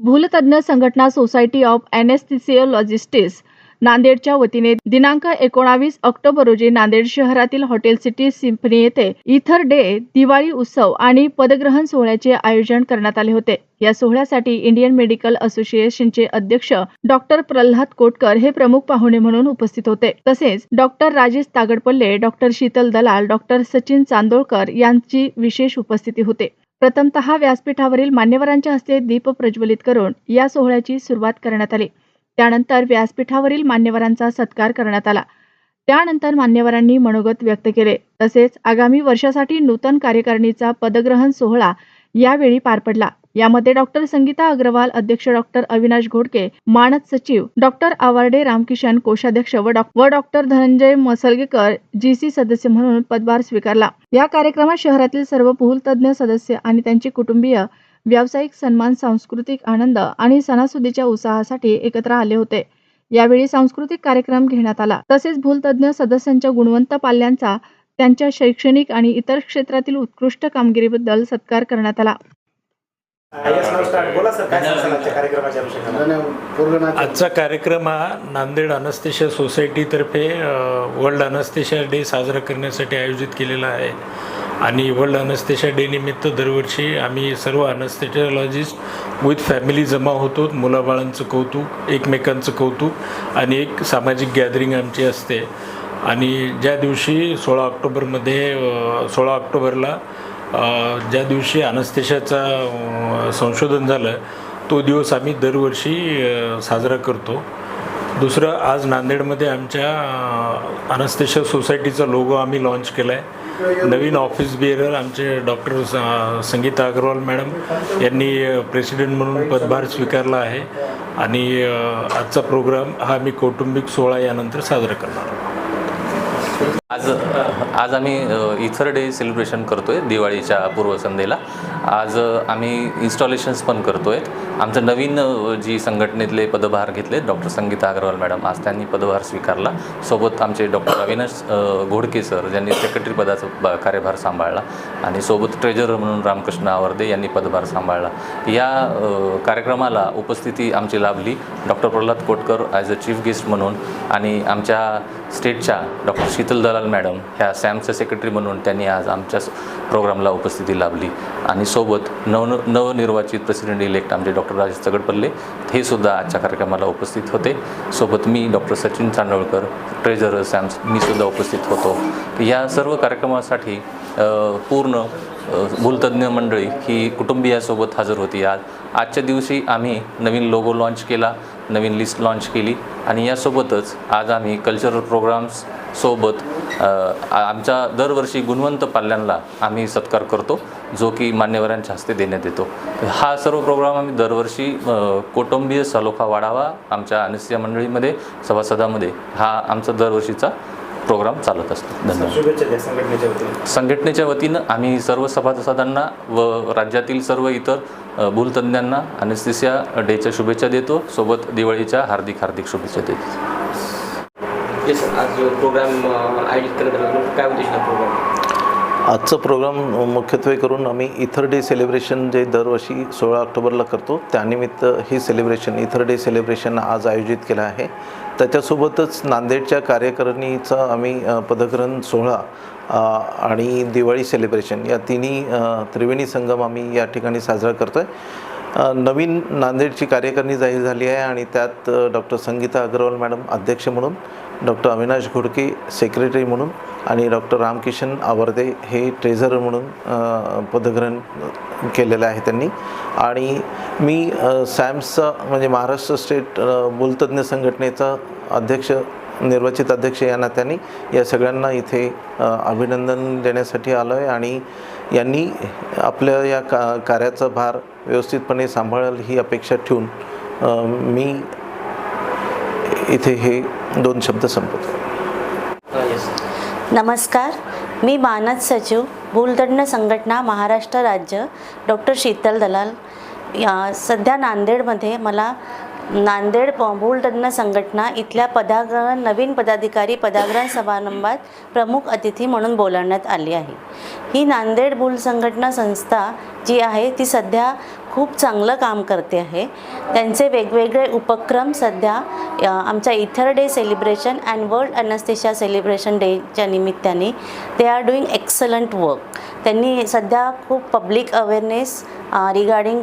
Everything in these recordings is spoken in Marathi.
भूलतज्ञ संघटना सोसायटी ऑफ अॅनेस्थेसिओलॉजिस्टिस नांदेडच्या वतीने दिनांक एकोणावीस ऑक्टोबर रोजी नांदेड शहरातील हॉटेल सिटी सिम्फनी येथे इथर डे दिवाळी उत्सव आणि पदग्रहण सोहळ्याचे आयोजन करण्यात आले होते. या सोहळ्यासाठी इंडियन मेडिकल असोसिएशनचे अध्यक्ष डॉक्टर प्रल्हाद कोटकर हे प्रमुख पाहुणे म्हणून उपस्थित होते. तसेच doctor Rajesh Tagadpalle doctor Sheetal Dalal doctor Sachin चांदोळकर यांची विशेष उपस्थिती होते. प्रथमतः व्यासपीठावरील मान्यवरांच्या हस्ते दीप प्रज्वलित करून या सोहळ्याची सुरुवात करण्यात आली. त्यानंतर व्यासपीठावरील मान्यवरांचा सत्कार करण्यात आला. त्यानंतर मान्यवरांनी मनोगत व्यक्त केले. तसेच आगामी वर्षासाठी नूतन कार्यकारिणीचा पदग्रहण सोहळा यावेळी पार पडला. यामध्ये डॉक्टर संगीता अग्रवाल अध्यक्ष डॉक्टर अविनाश घोडके मानद सचिव डॉक्टर आवार्डे रामकिशन कोषाध्यक्ष व डॉ- व डॉक्टर धनंजय मसलगेकर जीसी सदस्य म्हणून पदभार स्वीकारला. या कार्यक्रमात शहरातील सर्व भूलतज्ञ सदस्य आणि त्यांची कुटुंबीय व्यावसायिक सन्मान सांस्कृतिक आनंद आणि सणासुदीच्या उत्साहासाठी एकत्र आले होते. यावेळी सांस्कृतिक कार्यक्रम घेण्यात आला. तसेच भूलतज्ञ सदस्यांच्या गुणवंत पाल्यांचा त्यांच्या शैक्षणिक आणि इतर क्षेत्रातील उत्कृष्ट कामगिरीबद्दल सत्कार करण्यात आला. आजचा कार्यक्रम हा नांदेड अनस्तेशिया सोसायटीतर्फे वर्ल्ड अनस्तेशिया डे साजरा करण्यासाठी आयोजित केलेला आहे. आणि वर्ल्ड अनस्तेशिया डे निमित्त दरवर्षी आम्ही सर्व अनस्तेशियोलॉजिस्ट विथ फॅमिली जमा होतो. मुलाबाळांचं कौतुक एकमेकांचं कौतुक आणि एक सामाजिक गॅदरिंग आमची असते. आणि ज्या दिवशी सोळा ऑक्टोबरमध्ये सोळा ऑक्टोबरला ज्या दिवशी अनस्तेशाचं संशोधन झालं तो दिवस आम्ही दरवर्षी साजरा करतो. दुसरं आज नांदेडमध्ये आमच्या अनस्तेशा सोसायटीचा लोगो आम्ही लॉन्च केला आहे नवीन ऑफिस बिअरर आमचे डॉक्टर संगीता अग्रवाल मॅडम यांनी प्रेसिडेंट म्हणून पदभार स्वीकारला आहे. आणि आजचा प्रोग्राम हा आम्ही कौटुंबिक सोहळा यानंतर साजरा करणार आहोत. आज आज आम्ही इथर डे सेलिब्रेशन करतो आहे दिवाळीच्या पूर्वसंध्येला. आज आम्ही इन्स्टॉलेशन्स पण करतो आहे आमचं नवीन जी संघटनेतले पदभार घेतले डॉक्टर संगीता अग्रवाल मॅडम आज त्यांनी पदभार स्वीकारला. सोबत आमचे डॉक्टर अविनाश घोडके सर ज्यांनी सेक्रेटरी पदाचा कार्यभार सांभाळला. आणि सोबत ट्रेजरर म्हणून रामकृष्ण आवर्दे यांनी पदभार सांभाळला. या कार्यक्रमाला उपस्थिती आमची लाभली. Doctor Pralhad Kotkar as a chief guest म्हणून. आणि आमच्या स्टेटच्या डॉक्टर शीतल दलाल मॅडम ह्या सॅमच्या सेक्रेटरी म्हणून त्यांनी आज आमच्या प्रोग्रामला उपस्थिती लाभली. आणि सोबत नव नवनिर्वाचित प्रेसिडेंट इलेक्ट आमचे डॉक्टर राजेश चगडपल्ले हे सुद्धा आजच्या कार्यक्रमाला उपस्थित होते. सोबत मी डॉक्टर सचिन चांदोळकर ट्रेझरर सॅम्स मी सुद्धा उपस्थित होतो. या सर्व कार्यक्रमासाठी पूर्ण भूलतज्ञ मंडळी ही कुटुंबियासोबत हजर होती. आज आजच्या दिवशी आम्ही नवीन लोगो लॉन्च केला. नवीन लिस्ट लॉन्च केली. आणि यासोबतच आज आम्ही कल्चरल प्रोग्राम्स सोबत आमच्या दरवर्षी गुणवंत पाल्यांना आम्ही सत्कार करतो जो की मान्यवरांच्या हस्ते देण्यात येतो. हा सर्व प्रोग्राम आम्ही दरवर्षी कौटुंबीय सलोखा वाढावा आमच्या अनिसिया मंडळीमध्ये सभासदामध्ये हा आमचा दरवर्षीचा प्रोग्राम चालत असतो. धन्यवाद. संघटनेच्या वतीने आम्ही सर्व सभासदांना व राज्यातील सर्व इतर भूलतज्ञांना अनेस्थिसिया डेच्या शुभेच्छा देतो. सोबत दिवाळीच्या हार्दिक हार्दिक शुभेच्छा देतो. येस आज प्रोग्राम आयोजित करण्यात काय उद्देश प्रोग्राम आजचं प्रोग्राम मुख्यत्वे करून आम्ही इथर डे सेलिब्रेशन जे दरवर्षी सोळा ऑक्टोबरला करतो त्यानिमित्त ही सेलिब्रेशन इथर डे सेलिब्रेशन आज आयोजित केलं आहे. त्याच्यासोबतच नांदेडच्या कार्यकारिणीचा आम्ही पदग्रहण सोहळा आणि दिवाळी सेलिब्रेशन या तिन्ही त्रिवेणी संगम आम्ही या ठिकाणी साजरा करतो आहे नवीन नांदेडची कार्यकारिणी जाहीर झाली आहे आणि त्यात डॉक्टर संगीता अग्रवाल मॅडम अध्यक्ष म्हणून डॉक्टर अविनाश घोडके सेक्रेटरी म्हणून आणि डॉक्टर रामकिशन आवर्दे हे ट्रेझरर म्हणून पदग्रहण केलेलं आहे त्यांनी. आणि मी सॅम्सचा म्हणजे महाराष्ट्र स्टेट बोलतज्ञ संघटनेचा अध्यक्ष निर्वाचित अध्यक्ष या नात्याने या सगळ्यांना इथे अभिनंदन देण्यासाठी आलो आहे आणि यांनी आपल्या या का कार्याचा भार व्यवस्थितपणे सांभाळेल ही अपेक्षा ठेवून मी इथे हे दोन शब्द संपवतो. नमस्कार. मी मानद सचिव भूलदंड संघटना महाराष्ट्र राज्य डॉक्टर शीतल दलाल. या सध्या नांदेडमध्ये मला नांदेड प- संघटना इथल्या पदाग्रहण नवीन पदाधिकारी पदाग्रहण समारंभात प्रमुख अतिथी म्हणून बोलावण्यात आली आहे. ही नांदेड भूल संघटना संस्था जी आहे ती सध्या खूप चांगलं काम करते आहे. त्यांचे वेगवेगळे उपक्रम सध्या आमच्या ether day celebration and world anaesthesia celebration डेच्या निमित्ताने they are doing excellent work. त्यांनी सध्या खूप public awareness regarding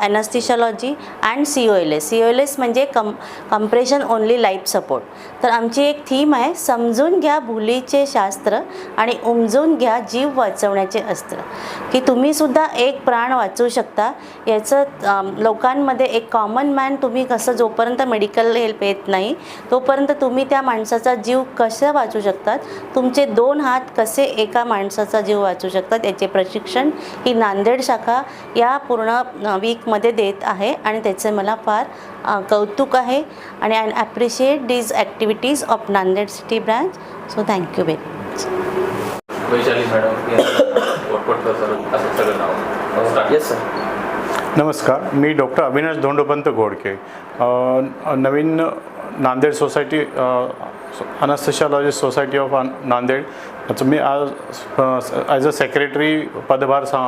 anaesthesiology and C O L S C O L S म्हणजे come compression only life support तर आमची एक थीम आहे समजून घ्या भुलीचे शास्त्र आणि उमजून घ्या जीव वाचवण्याचे अस्त्र. की तुम्हीसुद्धा एक प्राण वाचवू शकता. याचं लोकांमध्ये एक कॉमन मॅन तुम्ही कसं जोपर्यंत मेडिकल हेल्प येत नाही तोपर्यंत तुम्ही त्या माणसाचा जीव कसं वाचू शकतात? तुमचे दोन हात कसे एका माणसाचा जीव वाचू शकतात? याचे प्रशिक्षण ही नांदेड शाखा या पूर्ण वीकमध्ये देत आहे आणि त्याचे मला फार कौतुक आहे आणि I appreciate these activities of Nanded city branch so thank you very much yes sir नमस्कार. मी doctor Avinash Dhondopant Ghodke. Naveen Nanded society anaesthesiologist society of Nanded. मी आज ॲज अ सेक्रेटरी पदभार सा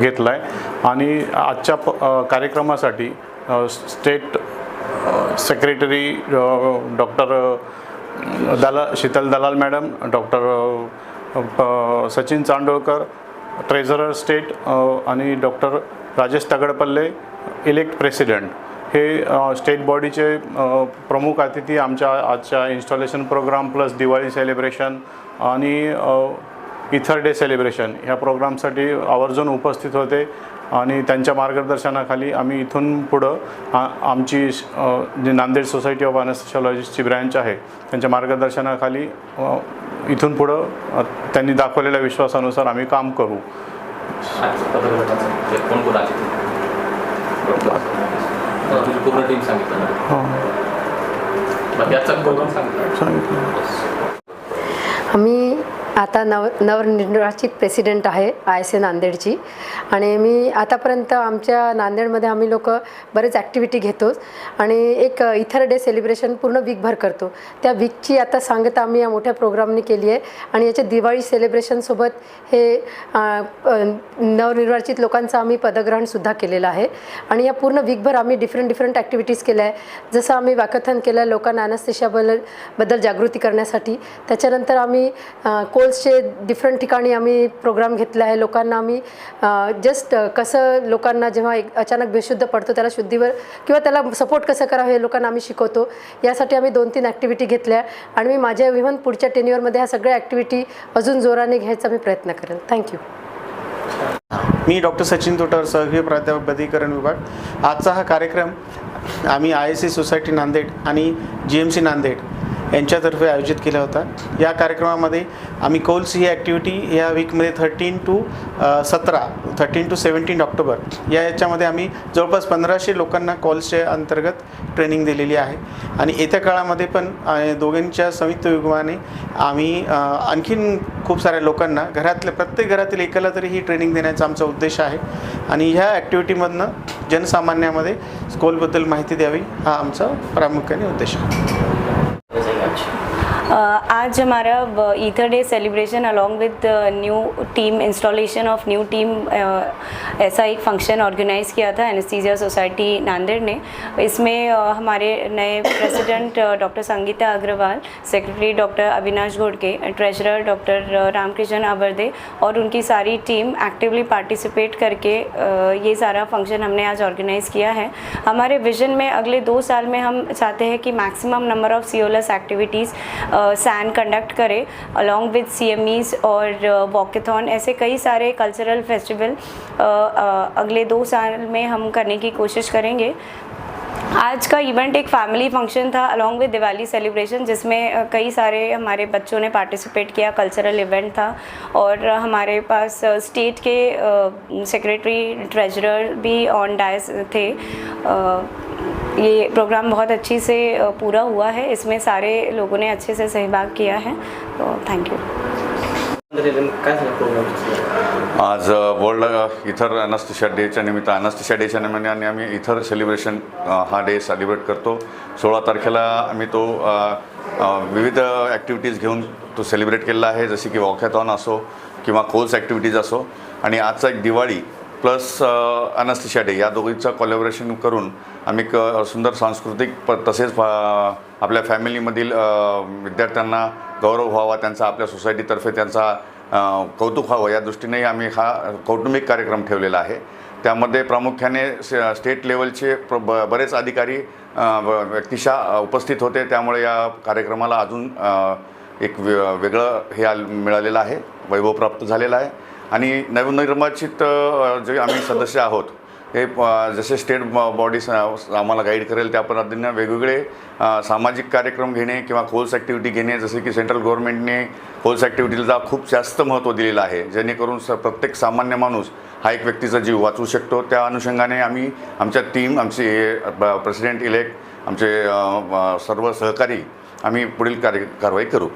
घेतला आहे आणि आजच्या प कार्यक्रमासाठी स्टेट सेक्रेटरी डॉक्टर दला शीतल दलाल मॅडम डॉक्टर प- सचिन चांडोळकर ट्रेझरर स्टेट आणि doctor Rajesh Tagadpalle elect president. हे स्टेट बॉडीचे प्रमुख अतिथी आमच्या आजच्या installation program plus Diwali celebration आणि इथर डे सेलिब्रेशन. ह्या प्रोग्रामसाठी आवर्जून उपस्थित होते आणि त्यांच्या मार्गदर्शनाखाली आम्ही इथून पुढं आ आमची जी नांदेड सोसायटी ऑफ अनस्थेशॉलॉजिस्टची ब्रँच आहे त्यांच्या मार्गदर्शनाखाली इथून पुढं त्यांनी दाखवलेल्या विश्वासानुसार आम्ही काम करू. आजचं आता नव नवनिर्वाचित प्रेसिडेंट आहे आय एस ए नांदेडची. आणि मी आतापर्यंत आमच्या नांदेडमध्ये आम्ही लोक बरेच ॲक्टिव्हिटी घेतो. आणि एक इथर डे सेलिब्रेशन पूर्ण वीकभर करतो. त्या वीकची आता सांगता आम्ही या मोठ्या प्रोग्रामने केली आहे. आणि याच्या दिवाळी सेलिब्रेशनसोबत हे नवनिर्वाचित लोकांचं आम्ही पदग्रहणसुद्धा केलेलं आहे. आणि या पूर्ण वीकभर आम्ही डिफरंट डिफरंट ॲक्टिव्हिटीज केल्या आहे. जसं आम्ही वाकथन केलं आहे लोकांना अनस्तेशाबद्दल बद्दल जागृती करण्यासाठी. त्याच्यानंतर आम्ही अ, कोल्सचे डिफरंट ठिकाणी आम्ही प्रोग्राम घेतला आहे. लोकांना आम्ही जस्ट कसं लोकांना जेव्हा एक अचानक बेशुद्ध पडतो त्याला शुद्धीवर किंवा त्याला सपोर्ट कसं करावं हे लोकांना आम्ही शिकवतो. यासाठी आम्ही दोन तीन ॲक्टिव्हिटी घेतल्या आणि मी माझ्या इव्हन पुढच्या टेन्युअरमध्ये ह्या सगळ्या ॲक्टिव्हिटी अजून जोराने घ्यायचा मी प्रयत्न करेन. थँक्यू मी डॉक्टर सचिन तोटर सहयोगी प्राध्यापक बदीकरण विभाग. आजचा हा कार्यक्रम आम्ही I S C society Nanded आणि जी एम सी नांदेड यांच्यातर्फे आयोजित केला होता या कार्यक्रमामध्ये आम्ही कोल्स ही ॲक्टिव्हिटी या वीकमध्ये थर्टीन टू सतरा थर्टीन टू सेवन्टीन ऑक्टोबर या याच्यामध्ये आम्ही जवळपास पंधराशे लोकांना कॉल्सच्या अंतर्गत ट्रेनिंग दिलेली आहे. आणि येत्या काळामध्ये पण दोघांच्या संयुक्त विभागाने आम्ही आणखीन खूप साऱ्या लोकांना घरातल्या प्रत्येक घरातील एकाला तरी ही ट्रेनिंग देण्याचा आमचा उद्देश आहे. आणि ह्या ॲक्टिव्हिटीमधनं जनसामान्यामध्ये स्कूलबद्दल माहिती द्यावी हा आमचा प्रामुख्याने उद्देश आहे. Uh, आज हमारा ether day celebration along with new team installation of new team ऐसा एक फ़ंक्शन ऑर्गेनाइज किया था एनेस्थीसिया सोसाइटी नांदेड़ ने। इसमें हमारे नए president doctor Sangeeta Agrawal secretary doctor Avinash Ghodke treasurer doctor Ramkrishna Awarde और उनकी सारी टीम एक्टिवली पार्टिसिपेट करके ये सारा फ़ंक्शन हमने आज ऑर्गेनाइज़ किया है। हमारे विजन में अगले दो साल में हम चाहते हैं कि maximum number of COLS activities सैन कंडक्ट करें अलॉन्ग विद सी और वॉकेथॉन ऐसे कई सारे कल्चरल फेस्टिवल अगले दो साल में हम करने की कोशिश करेंगे। आज का इवेंट एक फैमिली फ़ंक्शन था अलॉन्ग विद दिवाली सेलिब्रेशन जिसमें कई सारे हमारे बच्चों ने पार्टिसिपेट किया कल्चरल इवेंट था। और हमारे पास स्टेट के सेक्रेटरी ट्रेजरर भी ऑन डायस थे। ये प्रोग्राम बहुत अच्छी से पूरा हुआ है। इसमें सारे लोगों ने अच्छे से सहभाग किया है। तो थैंक यू आज वर्ल्ड इथर अनस्टिशा डेच्या निमित्त अनस्टिशा डेच्या निमित्ताने आम्ही इथर सेलिब्रेशन हा डे सेलिब्रेट करतो. सोळा तारखेला आम्ही तो विविध ॲक्टिव्हिटीज घेऊन तो सेलिब्रेट केलेला आहे. जसे की वॉकॅथॉन असो किंवा कोल्स ॲक्टिव्हिटीज असो. आणि आजचा एक दिवाळी प्लस अनस्तिशा डे या दोघींचं कोलॅबरेशन करून आम्ही क सुंदर सांस्कृतिक प तसेच आपल्या फॅमिलीमधील विद्यार्थ्यांना गौरव व्हावा त्यांचा आपल्या सोसायटीतर्फे त्यांचा कौतुक व्हावं या दृष्टीनेही आम्ही हा कौटुंबिक कार्यक्रम ठेवलेला आहे. त्यामध्ये प्रामुख्याने स्टेट लेवलचे प्र ब बरेच अधिकारी व्यक्तिशा व्यक्तिशः उपस्थित होते. त्यामुळे या कार्यक्रमाला अजून एक वे वेगळं हे आल मिळालेलं आहे वैभव प्राप्त झालेलं आहे. आणि नवनिर्वाचित जे आम्ही सदस्य आहोत हे जसे स्टेट बॉडीज आम्हाला गाईड करेल त्या पद्धतीनं वेगवेगळे सामाजिक कार्यक्रम घेणे किंवा कोल्स ॲक्टिव्हिटी घेणे जसे की सेंट्रल गव्हर्नमेंटने कोल्स ॲक्टिव्हिटीला खूप जास्त महत्त्व दिलेलं आहे. जेणेकरून स प्रत्येक सामान्य माणूस हा एक व्यक्तीचा जीव वाचवू शकतो. त्या अनुषंगाने आम्ही आमच्या टीम आमचे प्रेसिडेंट इलेक्ट आमचे सर्व सहकारी आम्ही पुढील कार्य कारवाई करू.